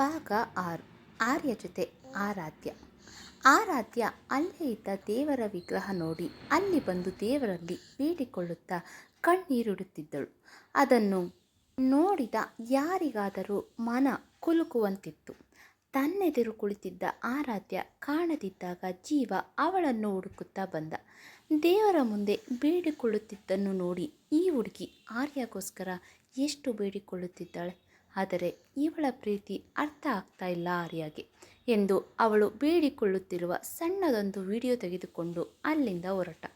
ಭಾಗ ಆರು. ಆರ್ಯ ಜೊತೆ ಆರಾಧ್ಯ. ಆರಾಧ್ಯ ಅಲ್ಲೇ ಇದ್ದ ದೇವರ ವಿಗ್ರಹ ನೋಡಿ ಅಲ್ಲಿ ಬಂದು ದೇವರಲ್ಲಿ ಬೇಡಿಕೊಳ್ಳುತ್ತಾ ಕಣ್ಣೀರಿಡುತ್ತಿದ್ದಳು. ಅದನ್ನು ನೋಡಿದ ಯಾರಿಗಾದರೂ ಮನ ಕುಲುಕುವಂತಿತ್ತು. ತನ್ನೆದುರು ಕುಳಿತಿದ್ದ ಆರಾಧ್ಯ ಕಾಣದಿದ್ದಾಗ ಜೀವ ಅವಳನ್ನು ಹುಡುಕುತ್ತಾ ಬಂದ. ದೇವರ ಮುಂದೆ ಬೇಡಿಕೊಳ್ಳುತ್ತಿದ್ದನ್ನು ನೋಡಿ ಈ ಹುಡುಗಿ ಆರ್ಯಗೋಸ್ಕರ ಎಷ್ಟು ಬೇಡಿಕೊಳ್ಳುತ್ತಿದ್ದಾಳೆ? ಆದರೆ ಇವಳ ಪ್ರೀತಿ ಅರ್ಥ ಆಗ್ತಾ ಇಲ್ಲ ಆರ್ಯಾಗೆ ಎಂದು ಅವಳು ಬೇಡಿಕೊಳ್ಳುತ್ತಿರುವ ಸಣ್ಣದೊಂದು ವಿಡಿಯೋ ತೆಗೆದುಕೊಂಡು ಅಲ್ಲಿಂದ ಹೊರಟ.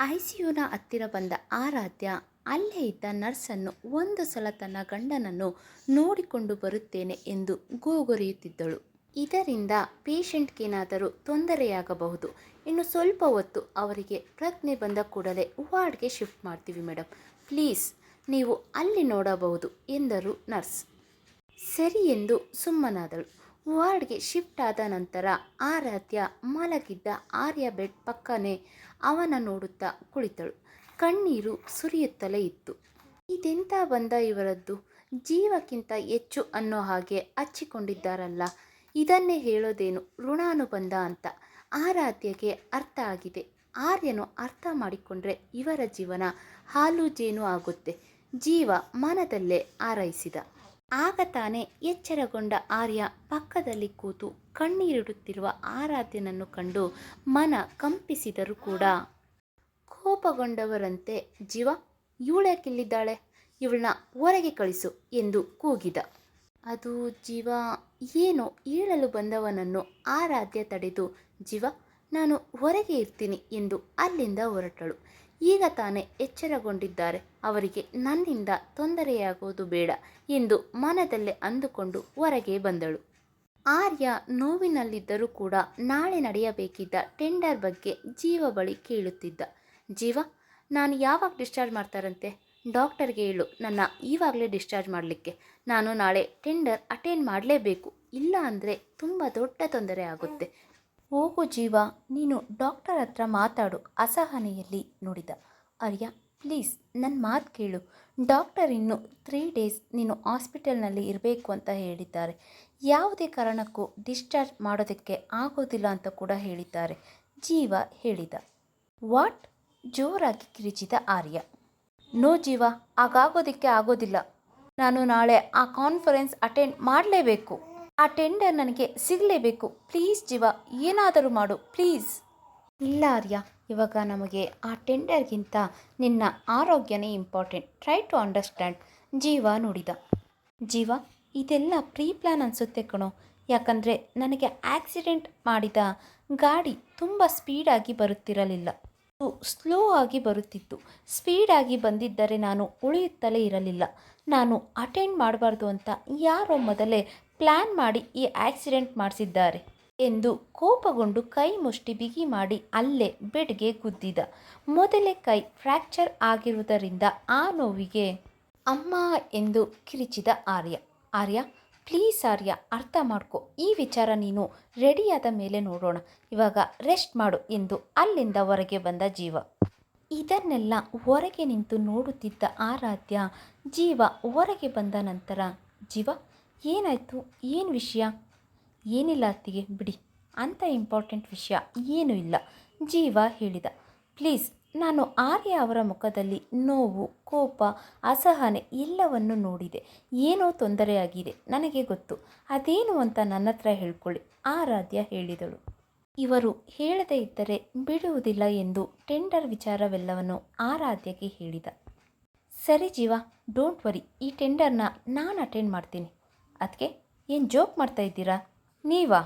ಐ ಐಸಿಯುನ ಹತ್ತಿರ ಬಂದ ಆರಾಧ್ಯ ಅಲ್ಲೇ ಇದ್ದ ನರ್ಸನ್ನು ಒಂದು ಸಲ ತನ್ನ ಗಂಡನನ್ನು ನೋಡಿಕೊಂಡು ಬರುತ್ತೇನೆ ಎಂದು ಗೋಗೊರೆಯುತ್ತಿದ್ದಳು. ಇದರಿಂದ ಪೇಷಂಟ್ಗೇನಾದರೂ ತೊಂದರೆಯಾಗಬಹುದು. ಇನ್ನು ಸ್ವಲ್ಪ ಹೊತ್ತು ಅವರಿಗೆ ಪ್ರಜ್ಞೆ ಬಂದ ಕೂಡಲೇ ವಾರ್ಡ್ಗೆ ಶಿಫ್ಟ್ ಮಾಡ್ತೀವಿ ಮೇಡಮ್ ಪ್ಲೀಸ್, ನೀವು ಅಲ್ಲಿ ನೋಡಬಹುದು ಎಂದರು ನರ್ಸ್. ಸರಿ ಎಂದು ಸುಮ್ಮನಾದಳು. ವಾರ್ಡ್ಗೆ ಶಿಫ್ಟ್ ಆದ ನಂತರ ಆರಾಧ್ಯ ಮಲಗಿದ್ದ ಆರ್ಯ ಬೆಡ್ ಪಕ್ಕನೆ ಅವನ ನೋಡುತ್ತಾ ಕುಳಿತಳು. ಕಣ್ಣೀರು ಸುರಿಯುತ್ತಲೇ ಇತ್ತು. ಇದೆಂತ ಬಂದ ಇವರದ್ದು? ಜೀವಕ್ಕಿಂತ ಹೆಚ್ಚು ಅನ್ನೋ ಹಾಗೆ ಹಚ್ಚಿಕೊಂಡಿದ್ದಾರಲ್ಲ. ಇದನ್ನೇ ಹೇಳೋದೇನು ಋಣಾನುಬಂಧ ಅಂತ ಆರಾಧ್ಯಗೆ ಅರ್ಥ ಆಗಿದೆ. ಆರ್ಯನು ಅರ್ಥ ಮಾಡಿಕೊಂಡ್ರೆ ಇವರ ಜೀವನ ಹಾಲು ಜೇನು ಆಗುತ್ತೆ. ಜೀವ ಮನದಲ್ಲೇ ಆರೈಸಿದ ಆಗ ತಾನೇ ಎಚ್ಚರಗೊಂಡ ಆರ್ಯ ಪಕ್ಕದಲ್ಲಿ ಕೂತು ಕಣ್ಣೀರಿಡುತ್ತಿರುವ ಆರಾಧ್ಯನನ್ನು ಕಂಡು ಮನ ಕಂಪಿಸಿದರೂ ಕೂಡ ಕೋಪಗೊಂಡವರಂತೆ, ಜೀವ ಇವಳ್ಯಾಕಿಲ್ಲಿದ್ದಾಳೆ ಇವಳನ್ನ ಹೊರಗೆ ಕಳಿಸು ಎಂದು ಕೂಗಿದ. ಅದು ಜೀವ, ಏನೋ ಹೇಳಲು ಬಂದವನನ್ನು ಆರಾಧ್ಯ ತಡೆದು, ಜೀವ, ನಾನು ಹೊರಗೆ ಇರ್ತೀನಿ ಎಂದು ಅಲ್ಲಿಂದ ಹೊರಟಳು. ಈಗ ತಾನೇ ಎಚ್ಚರಗೊಂಡಿದ್ದಾರೆ. ಅವರಿಗೆ ನನ್ನಿಂದ ತೊಂದರೆಯಾಗುವುದು ಬೇಡ ಎಂದು ಮನದಲ್ಲೇ ಅಂದುಕೊಂಡು ಹೊರಗೆ ಬಂದಳು. ಆರ್ಯ ನೋವಿನಲ್ಲಿದ್ದರೂ ಕೂಡ ನಾಳೆ ನಡೆಯಬೇಕಿದ್ದ ಟೆಂಡರ್ ಬಗ್ಗೆ ಜೀವ ಬಳಿ ಕೇಳುತ್ತಿದ್ದ. ಜೀವ, ನಾನು ಯಾವಾಗ ಡಿಸ್ಚಾರ್ಜ್ ಮಾಡ್ತಾರಂತೆ? ಡಾಕ್ಟರ್ಗೆ ಹೇಳು, ನನ್ನ ಈವಾಗಲೇ ಡಿಸ್ಚಾರ್ಜ್ ಮಾಡಲಿಕ್ಕೆ. ನಾನು ನಾಳೆ ಟೆಂಡರ್ ಅಟೆಂಡ್ ಮಾಡಲೇಬೇಕು. ಇಲ್ಲ ಅಂದರೆ ತುಂಬ ದೊಡ್ಡ ತೊಂದರೆ ಆಗುತ್ತೆ. ಹೋಗು ಜೀವ, ನೀನು ಡಾಕ್ಟರ್ ಹತ್ರ ಮಾತಾಡು, ಅಸಹನೆಯಲ್ಲಿ ನುಡಿದ. ಆರ್ಯ ಪ್ಲೀಸ್ ನನ್ನ ಮಾತು ಕೇಳು. ಡಾಕ್ಟರ್ ಇನ್ನು ತ್ರೀ ಡೇಸ್ ನೀನು ಹಾಸ್ಪಿಟಲ್ನಲ್ಲಿ ಇರಬೇಕು ಅಂತ ಹೇಳಿದ್ದಾರೆ. ಯಾವುದೇ ಕಾರಣಕ್ಕೂ ಡಿಸ್ಚಾರ್ಜ್ ಮಾಡೋದಕ್ಕೆ ಆಗೋದಿಲ್ಲ ಅಂತ ಕೂಡ ಹೇಳಿದ್ದಾರೆ, ಜೀವ ಹೇಳಿದ. ವಾಟ್? ಜೋರಾಗಿ ಕಿರಿಚಿದ ಆರ್ಯ. ನೋ ಜೀವ, ಹಾಗಾಗೋದಕ್ಕೆ ಆಗೋದಿಲ್ಲ. ನಾನು ನಾಳೆ ಆ ಕಾನ್ಫರೆನ್ಸ್ ಅಟೆಂಡ್ ಮಾಡಲೇಬೇಕು. ಆ ಟೆಂಡರ್ ನನಗೆ ಸಿಗಲೇಬೇಕು. ಪ್ಲೀಸ್ ಜೀವ ಏನಾದರೂ ಮಾಡು ಪ್ಲೀಸ್ ಇಲ್ಲ ಆರ್ಯ, ಇವಾಗ ನಮಗೆ ಆ ಟೆಂಡರ್ಗಿಂತ ನಿನ್ನ ಆರೋಗ್ಯನೇ ಇಂಪಾರ್ಟೆಂಟ್ ಟ್ರೈ ಟು ಅಂಡರ್ಸ್ಟ್ಯಾಂಡ್ ಜೀವ ನುಡಿದ. ಜೀವ, ಇದೆಲ್ಲ ಪ್ರೀ ಪ್ಲ್ಯಾನ್ ಅನಿಸುತ್ತೆ ಕಣೋ. ಯಾಕಂದರೆ ನನಗೆ ಆಕ್ಸಿಡೆಂಟ್ ಮಾಡಿದ ಗಾಡಿ ತುಂಬ ಸ್ಪೀಡಾಗಿ ಬರುತ್ತಿರಲಿಲ್ಲ. ಸ್ಲೋ ಆಗಿ ಬರುತ್ತಿತ್ತು. ಸ್ಪೀಡಾಗಿ ಬಂದಿದ್ದರೆ ನಾನು ಉಳಿಯುತ್ತಲೇ ಇರಲಿಲ್ಲ. ನಾನು ಅಟೆಂಡ್ ಮಾಡಬಾರ್ದು ಅಂತ ಯಾರೋ ಮೊದಲೇ ಪ್ಲ್ಯಾನ್ ಮಾಡಿ ಈ ಆಕ್ಸಿಡೆಂಟ್ ಮಾಡಿಸಿದ್ದಾರೆ ಎಂದು ಕೋಪಗೊಂಡು ಕೈ ಮುಷ್ಟಿ ಬಿಗಿ ಮಾಡಿ ಅಲ್ಲೇ ಬೆಡ್ಗೆ ಗುದ್ದಿದ. ಮೊದಲೇ ಕೈ ಫ್ರ್ಯಾಕ್ಚರ್ ಆಗಿರುವುದರಿಂದ ಆ ನೋವಿಗೆ ಅಮ್ಮ ಎಂದು ಕಿರಿಚಿದ ಆರ್ಯ. ಆರ್ಯ, ಪ್ಲೀಸ್ ಆರ್ಯ, ಅರ್ಥ ಮಾಡ್ಕೊ. ಈ ವಿಚಾರ ನೀನು ರೆಡಿಯಾದ ಮೇಲೆ ನೋಡೋಣ. ಇವಾಗ ರೆಸ್ಟ್ ಮಾಡು ಎಂದು ಅಲ್ಲಿಂದ ಹೊರಗೆ ಬಂದ ಜೀವ. ಇದನ್ನೆಲ್ಲ ಹೊರಗೆ ನಿಂತು ನೋಡುತ್ತಿದ್ದ ಆರಾಧ್ಯ ಜೀವ ಹೊರಗೆ ಬಂದ ನಂತರ, ಜೀವ ಏನಾಯಿತು? ಏನು ವಿಷಯ? ಏನಿಲ್ಲ ಅತ್ತಿಗೆ, ಬಿಡಿ. ಅಂಥ ಇಂಪಾರ್ಟೆಂಟ್ ವಿಷಯ ಏನೂ ಇಲ್ಲ. ಜೀವ ಹೇಳಿದ. ಪ್ಲೀಸ್ ನಾನು ಆರ್ಯ ಅವರ ಮುಖದಲ್ಲಿ ನೋವು, ಕೋಪ, ಅಸಹನೆ ಎಲ್ಲವನ್ನು ನೋಡಿದೆ. ಏನೋ ತೊಂದರೆಯಾಗಿದೆ, ನನಗೆ ಗೊತ್ತು. ಅದೇನು ಅಂತ ನನ್ನ ಹತ್ರ ಹೇಳ್ಕೊಳ್ಳಿ, ಆರಾಧ್ಯ ಹೇಳಿದಳು. ಇವರು ಹೇಳದೇ ಇದ್ದರೆ ಬಿಡುವುದಿಲ್ಲ ಎಂದು ಟೆಂಡರ್ ವಿಚಾರವೆಲ್ಲವನ್ನು ಆರಾಧ್ಯಗೆ ಹೇಳಿದ. ಸರಿ ಜೀವ ಡೋಂಟ್ ವರಿ ಈ ಟೆಂಡರ್ನ ನಾನು ಅಟೆಂಡ್ ಮಾಡ್ತೀನಿ. ಅದಕ್ಕೆ ಏನು ಜೋಕ್ ಮಾಡ್ತಾ ಇದ್ದೀರಾ? ನೀವಾ?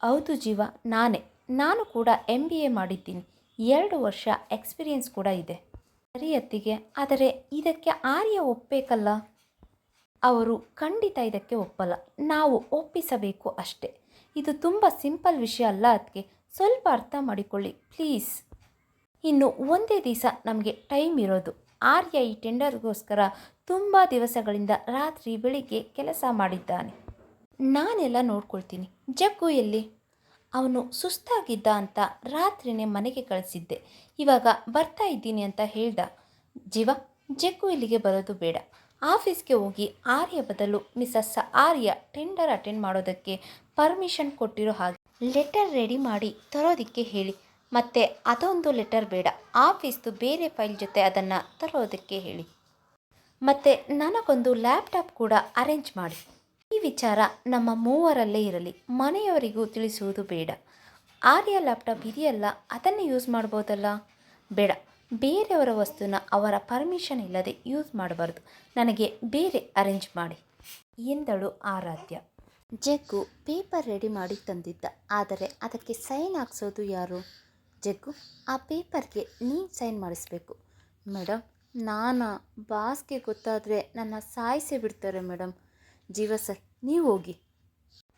ಹೌದು ಜೀವ, ನಾನೇ. ನಾನು ಕೂಡ ಎಂ ಬಿ ಎ ಮಾಡಿದ್ದೀನಿ. ಎರಡು ವರ್ಷ ಎಕ್ಸ್ಪೀರಿಯನ್ಸ್ ಕೂಡ ಇದೆ. ಸರಿ ಅತ್ತಿಗೆ, ಆದರೆ ಇದಕ್ಕೆ ಆರ್ಯ ಒಪ್ಪಬೇಕಲ್ಲ ಅವರು ಖಂಡಿತ ಇದಕ್ಕೆ ಒಪ್ಪಲ್ಲ. ನಾವು ಒಪ್ಪಿಸಬೇಕು ಅಷ್ಟೇ. ಇದು ತುಂಬ ಸಿಂಪಲ್ ವಿಷಯ ಅಲ್ಲ ಅದಕ್ಕೆ ಸ್ವಲ್ಪ ಅರ್ಥ ಮಾಡಿಕೊಳ್ಳಿ ಪ್ಲೀಸ್ ಇನ್ನು ಒಂದೇ ದಿವಸ ನಮಗೆ ಟೈಮ್ ಇರೋದು. ಆರ್ಯ ಈ ಟೆಂಡರ್ಗೋಸ್ಕರ ತುಂಬ ದಿವಸಗಳಿಂದ ರಾತ್ರಿ ಬೆಳಿಗ್ಗೆ ಕೆಲಸ ಮಾಡಿದ್ದಾನೆ. ನಾನೆಲ್ಲ ನೋಡ್ಕೊಳ್ತೀನಿ. ಜಗ್ಗು ಎಲ್ಲಿ? ಅವನು ಸುಸ್ತಾಗಿದ್ದ ಅಂತ ರಾತ್ರಿನೇ ಮನೆಗೆ ಕಳಿಸಿದ್ದೆ. ಇವಾಗ ಬರ್ತಾ ಇದ್ದೀನಿ ಅಂತ ಹೇಳ್ದ. ಜೀವ, ಜಗ್ಗು ಇಲ್ಲಿಗೆ ಬರೋದು ಬೇಡ. ಆಫೀಸ್ಗೆ ಹೋಗಿ ಆರ್ಯ ಬದಲು ಮಿಸಸ್ ಆರ್ಯ ಟೆಂಡರ್ ಅಟೆಂಡ್ ಮಾಡೋದಕ್ಕೆ ಪರ್ಮಿಷನ್ ಕೊಟ್ಟಿರೋ ಹಾಗೆ. ಲೆಟರ್ ರೆಡಿ ಮಾಡಿ ತರೋದಕ್ಕೆ ಹೇಳಿ. ಮತ್ತು ಅದೊಂದು ಲೆಟರ್ ಬೇಡ. ಆಫೀಸ್ದು ಬೇರೆ ಫೈಲ್ ಜೊತೆ ಅದನ್ನು ತರೋದಕ್ಕೆ ಹೇಳಿ. ಮತ್ತು ನನಗೊಂದು ಲ್ಯಾಪ್ಟಾಪ್ ಕೂಡ ಅರೇಂಜ್ ಮಾಡಿ. ಈ ವಿಚಾರ ನಮ್ಮ ಮೂವರಲ್ಲೇ ಇರಲಿ. ಮನೆಯವರಿಗೂ ತಿಳಿಸುವುದು ಬೇಡ. ಆರ್ಯ ಲ್ಯಾಪ್ಟಾಪ್ ಇದೆಯಲ್ಲ, ಅದನ್ನೇ ಯೂಸ್ ಮಾಡ್ಬೋದಲ್ಲ? ಬೇಡ. ಬೇರೆಯವರ ವಸ್ತುನ ಅವರ ಪರ್ಮಿಷನ್ ಇಲ್ಲದೆ ಯೂಸ್ ಮಾಡಬಾರ್ದು. ನನಗೆ ಬೇರೆ ಅರೇಂಜ್ ಮಾಡಿ. ಎಂದಳು ಆರಾಧ್ಯ. ಜಗ್ಗು ಪೇಪರ್ ರೆಡಿ ಮಾಡಿ ತಂದಿದ್ದ. ಆದರೆ ಅದಕ್ಕೆ ಸೈನ್ ಹಾಕ್ಸೋದು ಯಾರು? ಜಗ್ಗು ಆ ಪೇಪರ್ಗೆ ನೀನು ಸೈನ್ ಮಾಡಿಸ್ಬೇಕು. ಮೇಡಮ್ ನಾನು ಬಾಸ್ಗೆ ಗೊತ್ತಾದರೆ ನನ್ನ ಸಾಯಿಸೇ ಬಿಡ್ತಾರೆ ಮೇಡಮ್ ಜೀವ ಸರ್, ನೀವು ಹೋಗಿ.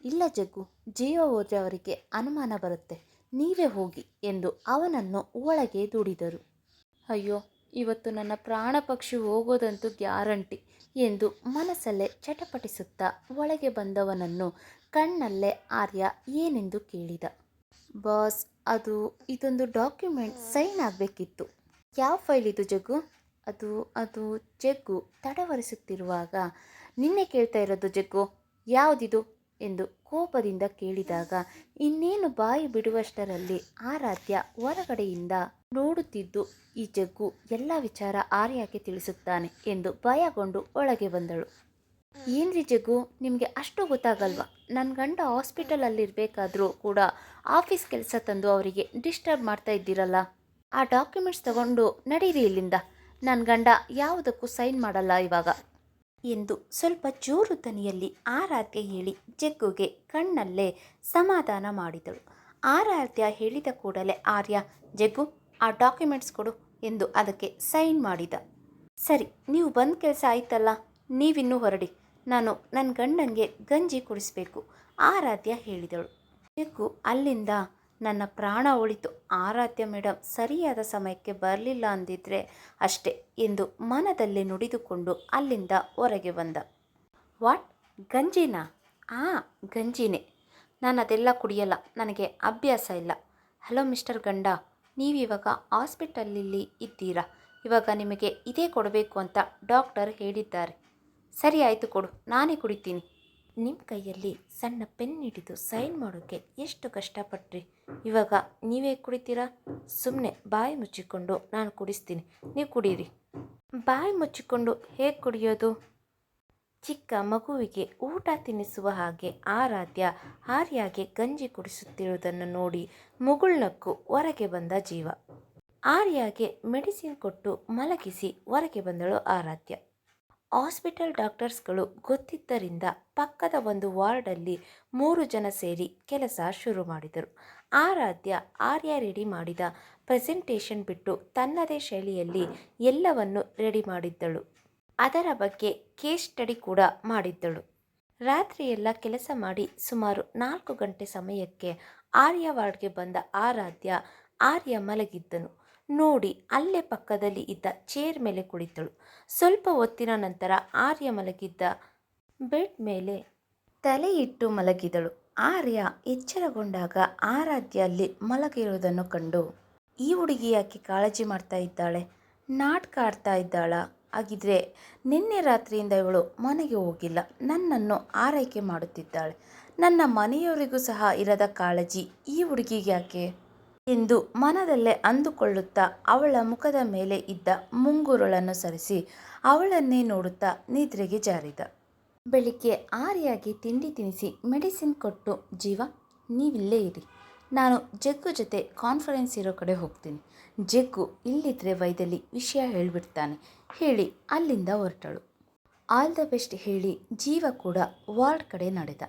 ಇಲ್ಲ ಜಗ್ಗು ಜೀವ ಹೋದರೆ ಅವರಿಗೆ ಅನುಮಾನ ಬರುತ್ತೆ. ನೀವೇ ಹೋಗಿ ಎಂದು ಅವನನ್ನು ಒಳಗೆ ದೂಡಿದರು. ಅಯ್ಯೋ, ಇವತ್ತು ನನ್ನ ಪ್ರಾಣ ಪಕ್ಷಿ ಹೋಗೋದಂತೂ ಗ್ಯಾರಂಟಿ ಎಂದು ಮನಸ್ಸಲ್ಲೇ ಚಟಪಟಿಸುತ್ತಾ ಒಳಗೆ ಬಂದವನನ್ನು ಕಣ್ಣಲ್ಲೇ ಆರ್ಯ ಏನೆಂದು ಕೇಳಿದ. ಬಾಸ್, ಅದು ಇದೊಂದು ಡಾಕ್ಯುಮೆಂಟ್ ಸೈನ್ ಆಗಬೇಕಿತ್ತು. ಯಾವ ಫೈಲ್ ಇದು, ಜಗ್ಗು? ಅದು ಅದು ಜಗ್ಗು ತಡವರಿಸುತ್ತಿರುವಾಗ ನಿನ್ನೆ ಕೇಳ್ತಾ ಇರೋದು ಜಗ್ಗು, ಯಾವುದಿದು? ಎಂದು ಕೋಪದಿಂದ ಕೇಳಿದಾಗ ಇನ್ನೇನು ಬಾಯಿ ಬಿಡುವಷ್ಟರಲ್ಲಿ ಆರಾಧ್ಯ ಹೊರಗಡೆಯಿಂದ ನೋಡುತ್ತಿದ್ದು ಈ ಜಗ್ಗು ಎಲ್ಲ ವಿಚಾರ ಆರ್ಯಾಗೆ ತಿಳಿಸುತ್ತಾನೆ ಎಂದು ಭಯಗೊಂಡು ಒಳಗೆ ಬಂದಳು. ಏನ್ರಿ ಜಗ್ಗು ನಿಮಗೆ ಅಷ್ಟು ಗೊತ್ತಾಗಲ್ವಾ? ನನ್ನ ಗಂಡ ಹಾಸ್ಪಿಟಲಲ್ಲಿರಬೇಕಾದ್ರೂ ಕೂಡ ಆಫೀಸ್ ಕೆಲಸ ತಂದು ಅವರಿಗೆ ಡಿಸ್ಟರ್ಬ್ ಮಾಡ್ತಾ ಇದ್ದೀರಲ್ಲ. ಆ ಡಾಕ್ಯುಮೆಂಟ್ಸ್ ತಗೊಂಡು ನಡೀರಿ ಇಲ್ಲಿಂದ. ನನ್ನ ಗಂಡ ಯಾವುದಕ್ಕೂ ಸೈನ್ ಮಾಡಲ್ಲ ಇವಾಗ. ಎಂದು ಸ್ವಲ್ಪ ಜೋರು ದನಿಯಲ್ಲಿ ಆರಾಧ್ಯ ಹೇಳಿ ಜಗ್ಗುಗೆ ಕಣ್ಣಲ್ಲೇ ಸಮಾಧಾನ ಮಾಡಿದಳು. ಆರಾಧ್ಯ ಹೇಳಿದ ಕೂಡಲೇ ಆರ್ಯ, ಜಗ್ಗು, ಆ ಡಾಕ್ಯುಮೆಂಟ್ಸ್ ಕೊಡು ಎಂದು ಅದಕ್ಕೆ ಸೈನ್ ಮಾಡಿದ. ಸರಿ, ನೀವು ಬಂದ ಕೆಲಸ ಆಯ್ತಲ್ಲ, ನೀವಿನ್ನೂ ಹೊರಡಿ. ನಾನು ನನ್ನ ಗಂಡನಿಗೆ ಗಂಜಿ ಕುಡಿಸ್ಬೇಕು ಆರಾಧ್ಯ ಹೇಳಿದಳು. ಬೇಕು, ಅಲ್ಲಿಂದ ನನ್ನ ಪ್ರಾಣ ಉಳಿತು. ಆರಾಧ್ಯ ಮೇಡಮ್ ಸರಿಯಾದ ಸಮಯಕ್ಕೆ ಬರಲಿಲ್ಲ ಅಂದಿದ್ರೆ ಅಷ್ಟೆ, ಎಂದು ಮನದಲ್ಲಿ ನುಡಿದುಕೊಂಡು ಅಲ್ಲಿಂದ ಹೊರಗೆ ಬಂದ. ವಾಟ್? ಗಂಜಿನಾ? ಆ, ಗಂಜಿನೇ. ನಾನು ಅದೆಲ್ಲ ಕುಡಿಯಲ್ಲ, ನನಗೆ ಅಭ್ಯಾಸ ಇಲ್ಲ. ಹಲೋ ಮಿಸ್ಟರ್ ಗಂಡ, ನೀವಿವಾಗ ಹಾಸ್ಪಿಟಲಲ್ಲಿ ಇದ್ದೀರಾ? ಇವಾಗ ನಿಮಗೆ ಇದೇ ಕೊಡಬೇಕು ಅಂತ ಡಾಕ್ಟರ್ ಹೇಳಿದ್ದಾರೆ. ಸರಿ ಆಯಿತು ಕೊಡು, ನಾನೇ ಕುಡಿತೀನಿ. ನಿಮ್ಮ ಕೈಯಲ್ಲಿ ಸಣ್ಣ ಪೆನ್ ಹಿಡಿದು ಸೈನ್ ಮಾಡೋಕ್ಕೆ ಎಷ್ಟು ಕಷ್ಟಪಟ್ರಿ. ಇವಾಗ ನೀವೇ ಕುಡಿತೀರಾ? ಸುಮ್ಮನೆ ಬಾಯಿ ಮುಚ್ಚಿಕೊಂಡು ನಾನು ಕುಡಿಸ್ತೀನಿ. ನೀವು ಕುಡೀರಿ. ಬಾಯಿ ಮುಚ್ಚಿಕೊಂಡು ಹೇಗೆ ಕುಡಿಯೋದು? ಚಿಕ್ಕ ಮಗುವಿಗೆ ಊಟ ತಿನ್ನಿಸುವ ಹಾಗೆ ಆರಾಧ್ಯ ಆರ್ಯಾಗೆ ಗಂಜಿ ಕುಡಿಸುತ್ತಿರುವುದನ್ನು ನೋಡಿ ಮುಗುಳ್ನಕ್ಕು ಹೊರಗೆ ಬಂದ ಜೀವ. ಆರ್ಯಾಗೆ ಮೆಡಿಸಿನ್ ಕೊಟ್ಟು ಮಲಗಿಸಿ ಹೊರಗೆ ಬಂದಳು ಆರಾಧ್ಯ. ಹಾಸ್ಪಿಟಲ್ ಡಾಕ್ಟರ್ಸ್ಗಳು ಗೊತ್ತಿದ್ದರಿಂದ ಪಕ್ಕದ ಒಂದು ವಾರ್ಡಲ್ಲಿ ಮೂರು ಜನ ಸೇರಿ ಕೆಲಸ ಶುರು ಮಾಡಿದರು. ಆರಾಧ್ಯ, ಆರ್ಯ ರೆಡಿ ಮಾಡಿದ ಪ್ರೆಸೆಂಟೇಷನ್ ಬಿಟ್ಟು ತನ್ನದೇ ಶೈಲಿಯಲ್ಲಿ ಎಲ್ಲವನ್ನು ರೆಡಿ ಮಾಡಿದ್ದಳು. ಅದರ ಬಗ್ಗೆ ಕೇಸ್ ಸ್ಟಡಿ ಕೂಡ ಮಾಡಿದ್ದಳು. ರಾತ್ರಿಯೆಲ್ಲ ಕೆಲಸ ಮಾಡಿ ಸುಮಾರು ನಾಲ್ಕು ಗಂಟೆ ಸಮಯಕ್ಕೆ ಆರ್ಯ ವಾರ್ಡ್ಗೆ ಬಂದ ಆರಾಧ್ಯ, ಆರ್ಯ ಮಲಗಿದ್ದನು. ನೋಡಿ ಅಲ್ಲೇ ಪಕ್ಕದಲ್ಲಿ ಇದ್ದ ಚೇರ್ ಮೇಲೆ ಕುಳಿತಳು. ಸ್ವಲ್ಪ ಹೊತ್ತಿನ ನಂತರ ಆರ್ಯ ಮಲಗಿದ್ದ ಬೆಡ್ ಮೇಲೆ ತಲೆ ಇಟ್ಟು ಮಲಗಿದಳು. ಆರ್ಯ ಎಚ್ಚರಗೊಂಡಾಗ ಆರಾಧ್ಯ ಅಲ್ಲಿ ಮಲಗಿರುವುದನ್ನು ಕಂಡು, ಈ ಹುಡುಗಿ ಯಾಕೆ ಕಾಳಜಿ ಮಾಡ್ತಾ ಇದ್ದಾಳೆ? ನಾಟಕ ಆಡ್ತಾ ಇದ್ದಾಳ? ಹಾಗಿದ್ರೆ ನಿನ್ನೆ ರಾತ್ರಿಯಿಂದ ಇವಳು ಮನೆಗೆ ಹೋಗಿಲ್ಲ. ನನ್ನನ್ನು ಆರೈಕೆ ಮಾಡುತ್ತಿದ್ದಾಳೆ. ನನ್ನ ಮನೆಯವರಿಗೂ ಸಹ ಇರದ ಕಾಳಜಿ ಈ ಹುಡುಗಿಗೆ ಯಾಕೆ? ಎಂದು ಮನದಲ್ಲೇ ಅಂದುಕೊಳ್ಳುತ್ತಾ ಅವಳ ಮುಖದ ಮೇಲೆ ಇದ್ದ ಮುಂಗುರುಳನ್ನು ಸರಿಸಿ ಅವಳನ್ನೇ ನೋಡುತ್ತಾ ನಿದ್ರೆಗೆ ಜಾರಿದ. ಬೆಳಿಗ್ಗೆ ಆರಿಯಾಗಿ ತಿಂಡಿ ತಿನಿಸಿ ಮೆಡಿಸಿನ್ ಕೊಟ್ಟು, ಜೀವ, ನೀವಿಲ್ಲೇ ಇರಿ. ನಾನು ಜಗ್ಗು ಜೊತೆ ಕಾನ್ಫರೆನ್ಸ್ ಇರೋ ಕಡೆ ಹೋಗ್ತೀನಿ. ಜಗ್ಗು ಇಲ್ಲಿದ್ರೆ ವೈದ್ಯಲಿ ವಿಷಯ ಹೇಳಿಬಿಡ್ತಾನೆ. ಹೇಳಿ, ಅಲ್ಲಿಂದ ಹೊರಟಳು. ಆಲ್ ದ ಬೆಸ್ಟ್, ಹೇಳಿ ಜೀವ ಕೂಡ ವಾರ್ಡ್ ಕಡೆ ನಡೆದ.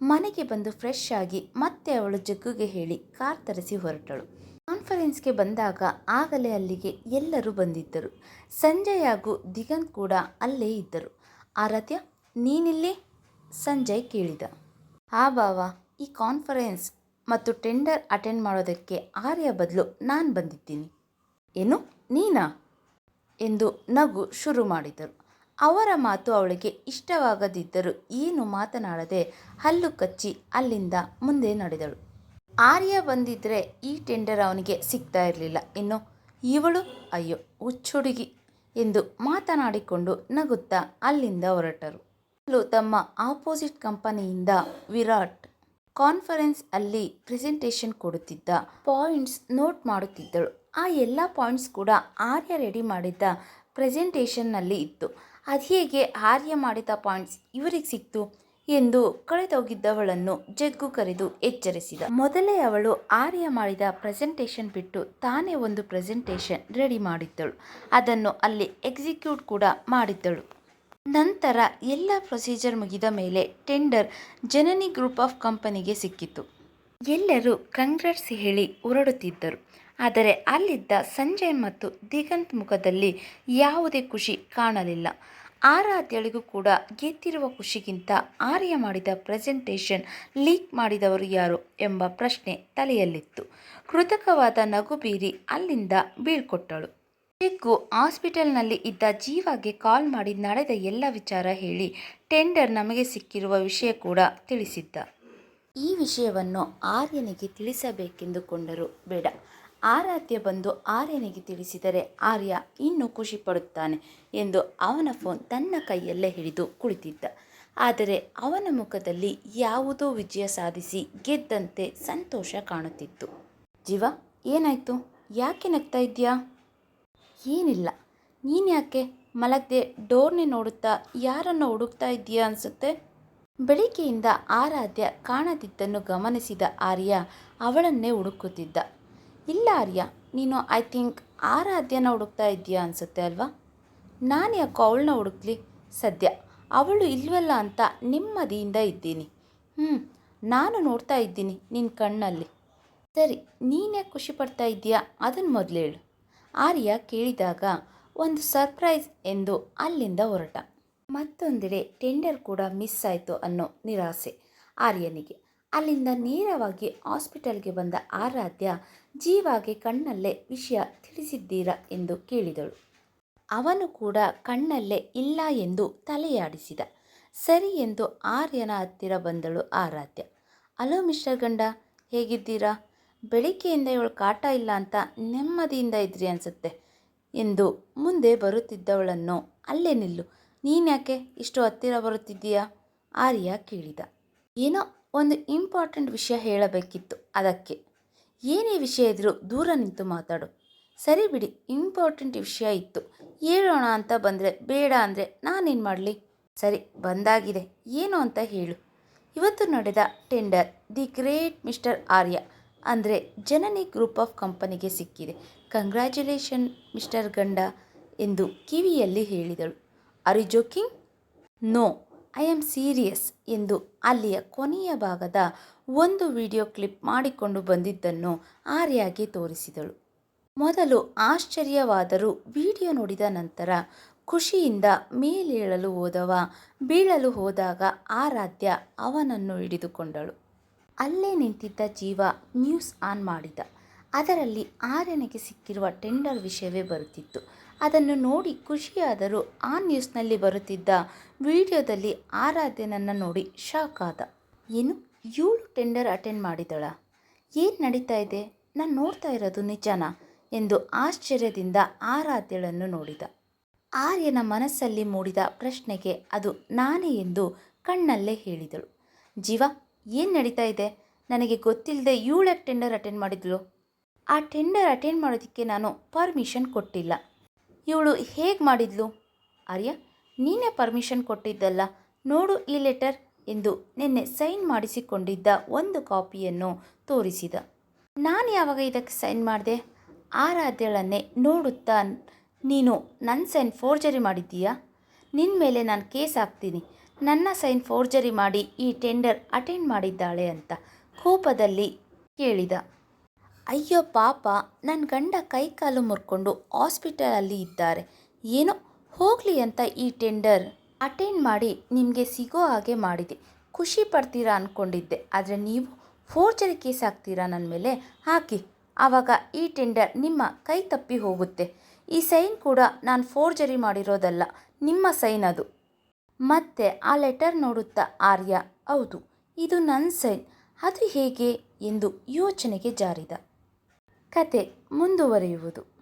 ಮನೆಗೆ ಬಂದು ಫ್ರೆಶ್ ಆಗಿ ಮತ್ತೆ ಅವಳು ಜಗ್ಗುಗೆ ಹೇಳಿ ಕಾರ್ ತರಿಸಿ ಹೊರಟಳು. ಕಾನ್ಫರೆನ್ಸ್ಗೆ ಬಂದಾಗ ಆಗಲೇ ಅಲ್ಲಿಗೆ ಎಲ್ಲರೂ ಬಂದಿದ್ದರು. ಸಂಜಯ್ ಹಾಗೂ ದಿಗಂತ್ ಕೂಡ ಅಲ್ಲೇ ಇದ್ದರು. ಆರಾಧ್ಯ, ನೀನಿಲ್ಲಿ? ಸಂಜಯ್ ಕೇಳಿದ. ಆ ಬಾವ, ಈ ಕಾನ್ಫರೆನ್ಸ್ ಮತ್ತು ಟೆಂಡರ್ ಅಟೆಂಡ್ ಮಾಡೋದಕ್ಕೆ ಆರ್ಯ ಬದಲು ನಾನು ಬಂದಿದ್ದೀನಿ. ಏನು, ನೀನಾ? ಎಂದು ನಗು ಶುರು ಮಾಡಿದರು. ಅವರ ಮಾತು ಅವಳಿಗೆ ಇಷ್ಟವಾಗದಿದ್ದರೂ ಏನು ಮಾತನಾಡದೆ ಹಲ್ಲು ಕಚ್ಚಿ ಅಲ್ಲಿಂದ ಮುಂದೆ ನಡೆದಳು. ಆರ್ಯ ಬಂದಿದ್ದರೆ ಈ ಟೆಂಡರ್ ಅವನಿಗೆ ಸಿಗ್ತಾ ಇರಲಿಲ್ಲ. ಇನ್ನು ಇವಳು ಅಯ್ಯೋ, ಹುಚ್ಚುಡುಗಿ ಎಂದು ಮಾತನಾಡಿಕೊಂಡು ನಗುತ್ತಾ ಅಲ್ಲಿಂದ ಹೊರಟರು. ತಮ್ಮ ಆಪೋಸಿಟ್ ಕಂಪನಿಯಿಂದ ವಿರಾಟ್ ಕಾನ್ಫರೆನ್ಸ್ ಅಲ್ಲಿ ಪ್ರೆಸೆಂಟೇಷನ್ ಕೊಡುತ್ತಿದ್ದ ಪಾಯಿಂಟ್ಸ್ ನೋಟ್ ಮಾಡುತ್ತಿದ್ದಳು. ಆ ಎಲ್ಲ ಪಾಯಿಂಟ್ಸ್ ಕೂಡ ಆರ್ಯ ರೆಡಿ ಮಾಡಿದ್ದ ಪ್ರೆಸೆಂಟೇಷನ್ನಲ್ಲಿ ಇತ್ತು. ಅದು ಹೇಗೆ ಆರ್ಯ ಮಾಡಿದ ಪಾಯಿಂಟ್ಸ್ ಇವರಿಗೆ ಸಿಕ್ತು ಎಂದು ಕಳೆದೋಗಿದ್ದವಳನ್ನು ಜಗ್ಗು ಕರೆದು ಎಚ್ಚರಿಸಿದ. ಮೊದಲೇ ಅವಳು ಆರ್ಯ ಮಾಡಿದ ಪ್ರೆಸೆಂಟೇಷನ್ ಬಿಟ್ಟು ತಾನೇ ಒಂದು ಪ್ರೆಸೆಂಟೇಷನ್ ರೆಡಿ ಮಾಡಿದ್ದಳು. ಅದನ್ನು ಅಲ್ಲಿ ಎಕ್ಸಿಕ್ಯೂಟ್ ಕೂಡ ಮಾಡಿದ್ದಳು. ನಂತರ ಎಲ್ಲ ಪ್ರೊಸೀಜರ್ ಮುಗಿದ ಮೇಲೆ ಟೆಂಡರ್ ಜನನಿ ಗ್ರೂಪ್ ಆಫ್ ಕಂಪನಿಗೆ ಸಿಕ್ಕಿತು. ಎಲ್ಲರೂ ಕಂಗ್ರೆಟ್ಸ್ ಹೇಳಿ ಹೊರಡುತ್ತಿದ್ದರು ಆದರೆ ಅಲ್ಲಿದ್ದ ಸಂಜಯ್ ಮತ್ತು ದಿಗಂತ್ ಮುಖದಲ್ಲಿ ಯಾವುದೇ ಖುಷಿ ಕಾಣಲಿಲ್ಲ. ಆರಾಧ್ಯಳಿಗೂ ಕೂಡ ಗೆದ್ದಿರುವ ಖುಷಿಗಿಂತ ಆರ್ಯ ಮಾಡಿದ ಪ್ರೆಸೆಂಟೇಷನ್ ಲೀಕ್ ಮಾಡಿದವರು ಯಾರು ಎಂಬ ಪ್ರಶ್ನೆ ತಲೆಯಲ್ಲಿತ್ತು. ಕೃತಕವಾದ ನಗು ಬೀರಿ ಅಲ್ಲಿಂದ ಬೀಳ್ಕೊಟ್ಟಳು. ಚಿಕ್ಕು ಹಾಸ್ಪಿಟಲ್ನಲ್ಲಿ ಇದ್ದ ಜೀವಾಗೆ ಕಾಲ್ ಮಾಡಿ ನಡೆದ ಎಲ್ಲ ವಿಚಾರ ಹೇಳಿ ಟೆಂಡರ್ ನಮಗೆ ಸಿಕ್ಕಿರುವ ವಿಷಯ ಕೂಡ ತಿಳಿಸಿದ್ದ. ಈ ವಿಷಯವನ್ನು ಆರ್ಯನಿಗೆ ತಿಳಿಸಬೇಕೆಂದುಕೊಂಡರು ಬೇಡ. ಆರಾಧ್ಯ ಬಂದು ಆರ್ಯನಿಗೆ ತಿಳಿಸಿದರೆ ಆರ್ಯ ಇನ್ನೂ ಖುಷಿಪಡುತ್ತಾನೆ ಎಂದು ಅವನ ಫೋನ್ ತನ್ನ ಕೈಯಲ್ಲೇ ಹಿಡಿದು ಕುಳಿತಿದ್ದ. ಆದರೆ ಅವನ ಮುಖದಲ್ಲಿ ಯಾವುದೋ ವಿಜಯ ಸಾಧಿಸಿ ಗೆದ್ದಂತೆ ಸಂತೋಷ ಕಾಣುತ್ತಿತ್ತು. ಜೀವ, ಏನಾಯ್ತು? ಯಾಕೆ ನಗ್ತಾ ಇದ್ಯಾ ಏನಿಲ್ಲ. ನೀನು ಯಾಕೆ? ಮಲಗದೆ ಡೋರ್ನೆ ನೋಡುತ್ತಾ ಯಾರನ್ನು ಹುಡುಕ್ತಾ ಇದ್ದೀಯಾ ಅನಿಸುತ್ತೆ? ಬೆಳಿಗ್ಗೆಯಿಂದ ಆರಾಧ್ಯ ಕಾಣದಿದ್ದನ್ನು ಗಮನಿಸಿದ ಆರ್ಯ ಅವಳನ್ನೇ ಹುಡುಕುತ್ತಿದ್ದ. ಇಲ್ಲ ಆರ್ಯ, ನೀನು ಐ ಥಿಂಕ್ ಆರಾಧ್ಯನ ಹುಡುಕ್ತಾ ಇದೆಯಾ ಅನಿಸುತ್ತೆ ಅಲ್ವಾ? ನಾನು ಯಾಕೋ ಅವಳನ್ನ ಹುಡುಕ್ಲಿ? ಸದ್ಯ, ಅವಳು ಇಲ್ವಲ್ಲ ಅಂತ ನೆಮ್ಮದಿಯಿಂದ ಇದ್ದೀನಿ. ಹ್ಞೂ ನಾನು ನೋಡ್ತಾ ಇದ್ದೀನಿ ನಿನ್ನ ಕಣ್ಣಲ್ಲಿ. ಸರಿ, ನೀನೇ ಖುಷಿ ಪಡ್ತಾ ಇದ್ದೀಯಾ? ಅದನ್ನು ಮೊದಲು ಹೇಳು. ಆರ್ಯ ಕೇಳಿದಾಗ ಒಂದು ಸರ್ಪ್ರೈಸ್ ಎಂದು ಅಲ್ಲಿಂದ ಹೊರಟ. ಮತ್ತೊಂದೆಡೆ ಟೆಂಡರ್ ಕೂಡ ಮಿಸ್ ಆಯಿತು ಅನ್ನೋ ನಿರಾಸೆ ಆರ್ಯನಿಗೆ. ಅಲ್ಲಿಂದ ನೇರವಾಗಿ ಹಾಸ್ಪಿಟಲ್ಗೆ ಬಂದ ಆರಾಧ್ಯ ಜೀವಾಗೆ ಕಣ್ಣಲ್ಲೇ ವಿಷಯ ತಿಳಿಸಿದ್ದೀರಾ ಎಂದು ಕೇಳಿದಳು. ಅವನು ಕೂಡ ಕಣ್ಣಲ್ಲೇ ಇಲ್ಲ ಎಂದು ತಲೆಯಾಡಿಸಿದ. ಸರಿ ಎಂದು ಆರ್ಯನ ಹತ್ತಿರ ಬಂದಳು ಆರಾಧ್ಯ. ಅಲೋ ಮಿಸ್ಟರ್ ಗಂಡ, ಹೇಗಿದ್ದೀರಾ? ಬೆಳಿಗ್ಗೆಯಿಂದ ಇವಳು ಕಾಟ ಇಲ್ಲ ಅಂತ ನೆಮ್ಮದಿಯಿಂದ ಇದ್ರಿ ಅನಿಸುತ್ತೆ ಎಂದು ಮುಂದೆ ಬರುತ್ತಿದ್ದವಳನ್ನು ಅಲ್ಲೇ ನಿಲ್ಲು. ನೀನ್ಯಾಕೆ ಇಷ್ಟು ಹತ್ತಿರ ಬರುತ್ತಿದ್ದೀಯಾ? ಆರ್ಯ ಕೇಳಿದ. ಏನೋ ಒಂದು ಇಂಪಾರ್ಟೆಂಟ್ ವಿಷಯ ಹೇಳಬೇಕಿತ್ತು ಅದಕ್ಕೆ. ಏನೇ ವಿಷಯ ಇದ್ರೂ ದೂರ ನಿಂತು ಮಾತಾಡು. ಸರಿ ಬಿಡಿ ಇಂಪಾರ್ಟೆಂಟ್ ವಿಷಯ ಇತ್ತು. ಹೇಳೋಣ ಅಂತ ಬಂದರೆ ಬೇಡ ಅಂದರೆ ನಾನೇನು ಮಾಡಲಿ? ಸರಿ, ಬಂದಾಗಿದೆ. ಏನು ಅಂತ ಹೇಳು. ಇವತ್ತು ನಡೆದ tender the great mister Arya ಅಂದರೆ ಜನನಿ ಗ್ರೂಪ್ ಆಫ್ ಕಂಪನಿಗೆ ಸಿಕ್ಕಿದೆ. ಕಂಗ್ರ್ಯಾಚುಲೇಷನ್ ಮಿಸ್ಟರ್ ಗಂಡ ಎಂದು ಕಿವಿಯಲ್ಲಿ ಹೇಳಿದಳು. Are joking no I am serious ಎಂದು ಅಲ್ಲಿಯ ಕೊನೆಯ ಭಾಗದ ಒಂದು ವಿಡಿಯೋ ಕ್ಲಿಪ್ ಮಾಡಿಕೊಂಡು ಬಂದಿದ್ದನ್ನು ಆರ್ಯಾಗೆ ತೋರಿಸಿದಳು. ಮೊದಲು ಆಶ್ಚರ್ಯವಾದರೂ ವಿಡಿಯೋ ನೋಡಿದ ನಂತರ ಖುಷಿಯಿಂದ ಮೇಲೇಳಲು ಹೋದವ ಬೀಳಲು ಹೋದಾಗ ಆರಾಧ್ಯ ಅವನನ್ನು ಹಿಡಿದುಕೊಂಡಳು. ಅಲ್ಲೇ ನಿಂತಿದ್ದ ಜೀವ ನ್ಯೂಸ್ ಆನ್ ಮಾಡಿದ. ಅದರಲ್ಲಿ ಆರ್ಯನಿಗೆ ಸಿಕ್ಕಿರುವ ಟೆಂಡರ್ ವಿಷಯವೇ ಬರುತ್ತಿತ್ತು. ಅದನ್ನು ನೋಡಿ ಖುಷಿಯಾದರೂ ಆ ನ್ಯೂಸ್ನಲ್ಲಿ ಬರುತ್ತಿದ್ದ ವಿಡಿಯೋದಲ್ಲಿ ಆರಾಧ್ಯನನ್ನು ನೋಡಿ ಶಾಕ್ ಆದ. ಏನು? ಇವಳು ಟೆಂಡರ್ ಅಟೆಂಡ್ ಮಾಡಿದಳ. ಏನು ನಡೀತಾ ಇದೆ? ನಾನು ನೋಡ್ತಾ ಇರೋದು ನಿಜಾನ? ಎಂದು ಆಶ್ಚರ್ಯದಿಂದ ಆರಾಧ್ಯಳನ್ನು ನೋಡಿದ. ಆರ್ಯನ ಮನಸ್ಸಲ್ಲಿ ಮೂಡಿದ ಪ್ರಶ್ನೆಗೆ ಅದು ನಾನೇ ಎಂದು ಕಣ್ಣಲ್ಲೇ ಹೇಳಿದಳು. ಜೀವ, ಏನು ನಡೀತಾ ಇದೆ? ನನಗೆ ಗೊತ್ತಿಲ್ಲದೆ ಇವಳಕ್ಕೆ ಟೆಂಡರ್ ಅಟೆಂಡ್ ಮಾಡಿದ್ಳು ಆ ಟೆಂಡರ್ ಅಟೆಂಡ್ ಮಾಡೋದಕ್ಕೆ ನಾನು ಪರ್ಮಿಷನ್ ಕೊಟ್ಟಿಲ್ಲ. ಇವಳು ಹೇಗೆ ಮಾಡಿದ್ಲು? ಆರ್ಯ, ನೀನೇ ಪರ್ಮಿಷನ್ ಕೊಟ್ಟಿದ್ದಲ್ಲ. ನೋಡು ಈ ಲೆಟರ್. ಎಂದು ನಿನ್ನೆ ಸೈನ್ ಮಾಡಿಸಿಕೊಂಡಿದ್ದ ಒಂದು ಕಾಪಿಯನ್ನು ತೋರಿಸಿದ. ನಾನು ಯಾವಾಗ ಇದಕ್ಕೆ ಸೈನ್ ಮಾಡಿದೆ? ಆರಾಧ್ಯಳನ್ನೇ ನೋಡುತ್ತಾ ನೀನು ನನ್ನ ಸೈನ್ ಫೋರ್ಜರಿ ಮಾಡಿದ್ದೀಯಾ? ನಿನ್ನ ಮೇಲೆ ನಾನು ಕೇಸ್ ಹಾಕ್ತೀನಿ. ನನ್ನ ಸೈನ್ ಫೋರ್ಜರಿ ಮಾಡಿ ಈ ಟೆಂಡರ್ ಅಟೆಂಡ್ ಮಾಡಿದ್ದಾಳೆ ಅಂತ ಕೋಪದಲ್ಲಿ ಕೇಳಿದ. ಅಯ್ಯೋ ಪಾಪ ನನ್ನ ಗಂಡ ಕೈಕಾಲು ಮುರ್ಕೊಂಡು ಹಾಸ್ಪಿಟಲಲ್ಲಿ ಇದ್ದಾರೆ. ಏನೋ? ಹೋಗಲಿ ಅಂತ ಈ ಟೆಂಡರ್. ಅಟೆಂಡ್ ಮಾಡಿ ನಿಮಗೆ ಸಿಗೋ ಹಾಗೆ ಮಾಡಿದೆ. ಖುಷಿ ಪಡ್ತೀರಾ ಅಂದ್ಕೊಂಡಿದ್ದೆ ಆದರೆ ನೀವು ಫೋರ್ಜರಿ ಕೇಸ್ ಹಾಕ್ತೀರಾ ನನ್ನ ಮೇಲೆ? ಹಾಕಿ ಆವಾಗ ಈ ಟೆಂಡರ್ ನಿಮ್ಮ ಕೈ ತಪ್ಪಿ ಹೋಗುತ್ತೆ. ಈ ಸೈನ್ ಕೂಡ ನಾನು ಫೋರ್ಜರಿ ಮಾಡಿರೋದಲ್ಲ, ನಿಮ್ಮ ಸೈನ್ ಅದು. ಮತ್ತೆ ಆ ಲೆಟರ್ ನೋಡುತ್ತಾ ಆರ್ಯ, ಹೌದು, ಇದು ನನ್ನ ಸೈನ್. ಅದು ಹೇಗೆ? ಎಂದು ಯೋಚನೆಗೆ ಜಾರಿದ. ಕತೆ ಮುಂದುವರಿಯುವುದು.